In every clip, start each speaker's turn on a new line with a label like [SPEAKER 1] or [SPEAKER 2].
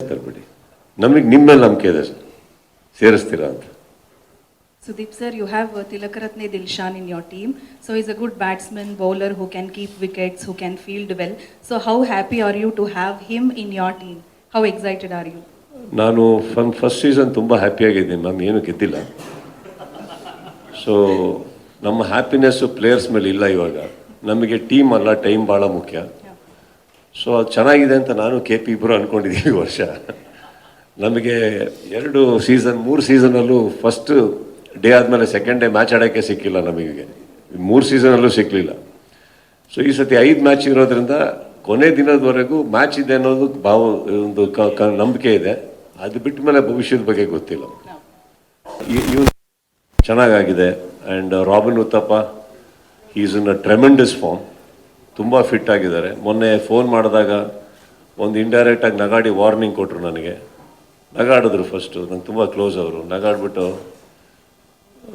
[SPEAKER 1] ತರ್ಬಿಡಿ. ನಮಗೆ ನಿಮ್ಮೆಲ್ಲ ನಂಬಿಕೆ ಇದೆ ಸೇರಿಸ್ತೀರಾ ಅಂತ.
[SPEAKER 2] Sudeep sir you have Tilakaratne Dilshan in your team so is a good batsman bowler who can keep wickets who can field well so how happy are you to have him in your team how excited are you
[SPEAKER 1] ನಾನು first season ತುಂಬ ಹ್ಯಾಪಿಯಾಗಿದ್ದೀನಿ ma'am ಏನು ಗೆದ್ದಿಲ್ಲ. So ನಮ್ಮ happiness players ಮೇಲೆ ಇಲ್ಲ ಇವಾಗ. ನಮಗೆ ಟೀಮ್ ಅಲ್ಲ ಟೈಮ್ ಭಾಳ ಮುಖ್ಯ. ಸೊ ಅದು ಚೆನ್ನಾಗಿದೆ ಅಂತ ನಾನು ಕೆ ಪಿ ಇಬ್ಬರು ಈ ವರ್ಷ. ನಮಗೆ ಎರಡು ಸೀಸನ್ ಮೂರು ಸೀಸನಲ್ಲೂ ಫಸ್ಟ್ ಡೇ ಆದಮೇಲೆ ಸೆಕೆಂಡ್ ಡೇ ಮ್ಯಾಚ್ ಆಡೋಕ್ಕೆ ಸಿಕ್ಕಿಲ್ಲ ನಮಗೆ ಮೂರು ಸೀಸನಲ್ಲೂ ಸಿಕ್ಕಲಿಲ್ಲ ಸೊ ಈ ಸತಿ ಐದು ಮ್ಯಾಚ್ ಇರೋದ್ರಿಂದ ಕೊನೆ ದಿನದವರೆಗೂ ಮ್ಯಾಚ್ ಇದೆ ಅನ್ನೋದು ಭಾವ, ಒಂದು ನಂಬಿಕೆ ಇದೆ. ಅದು ಬಿಟ್ಟ ಮೇಲೆ ಭವಿಷ್ಯದ ಬಗ್ಗೆ ಗೊತ್ತಿಲ್ಲ. ಇವನು ಚೆನ್ನಾಗಾಗಿದೆ. And Robin Uthappa is in a tremendous form ತುಂಬ ಫಿಟ್ ಆಗಿದ್ದಾರೆ. ಮೊನ್ನೆ ಫೋನ್ ಮಾಡಿದಾಗ ಒಂದು ಇಂಡೈರೆಕ್ಟಾಗಿ ನಗಾಡಿ ವಾರ್ನಿಂಗ್ ಕೊಟ್ಟರು ನನಗೆ. ನಗಾಡಿದ್ರು ಫಸ್ಟು ನಂಗೆ ತುಂಬ ಕ್ಲೋಸ್ ಅವರು. ನಗಾಡ್ಬಿಟ್ಟು,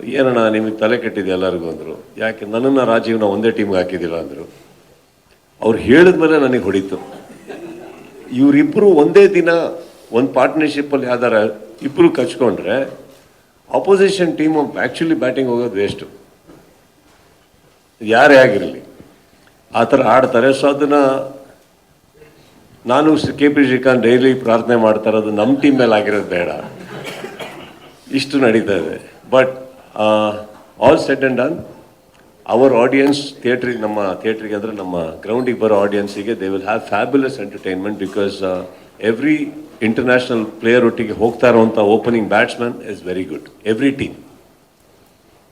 [SPEAKER 1] ಏನಣ್ಣ, ನಿಮಗೆ ತಲೆ ಕೆಟ್ಟಿದೆ ಎಲ್ಲರಿಗೂ? ಅಂದರು. ಯಾಕೆ, ನನ್ನನ್ನು ರಾಜೀವ್ನ ಒಂದೇ ಟೀಮ್ಗೆ ಹಾಕಿದ್ದಿಲ್ಲ ಅಂದರು. ಅವ್ರು ಹೇಳಿದ ಮೇಲೆ ನನಗೆ ಹೊಡಿತು. ಇವರಿಬ್ಬರು ಒಂದೇ ದಿನ ಒಂದು ಪಾರ್ಟ್ನರ್ಶಿಪ್ಪಲ್ಲಿ ಯಾವ್ದಾರ ಇಬ್ಬರು ಕಚ್ಕೊಂಡ್ರೆ ಅಪೋಸಿಷನ್ ಟೀಮ್ ಆ್ಯಕ್ಚುಲಿ ಬ್ಯಾಟಿಂಗ್ ಹೋಗೋದು ವೇಸ್ಟು ಯಾರೇ ಆಗಿರಲಿ. ಆ ಥರ ಆಡ್ತಾರೆ ಸೊ ಅದನ್ನು ನಾನು ಕೆ ಪಿ ಶ್ರೀಕಾಂತ್ ಡೈಲಿ ಪ್ರಾರ್ಥನೆ ಮಾಡ್ತಾರೆ ಅದು ನಮ್ಮ ಟೀಮ್ ಮೇಲೆ ಆಗಿರೋದು ಬೇಡ. ಇಷ್ಟು ನಡೀತಾ ಇದೆ. But all set and done our audience ಥಿಯೇಟ್ರಿಗೆ ನಮ್ಮ ಥಿಯೇಟ್ರಿಗೆ ಅಂದರೆ ನಮ್ಮ ಗ್ರೌಂಡಿಗೆ ಬರೋ ಆಡಿಯನ್ಸಿಗೆ they will have fabulous entertainment because every international player ಒಟ್ಟಿಗೆ ಹೋಗ್ತಾ ಇರುವಂಥ opening batsman is very good every team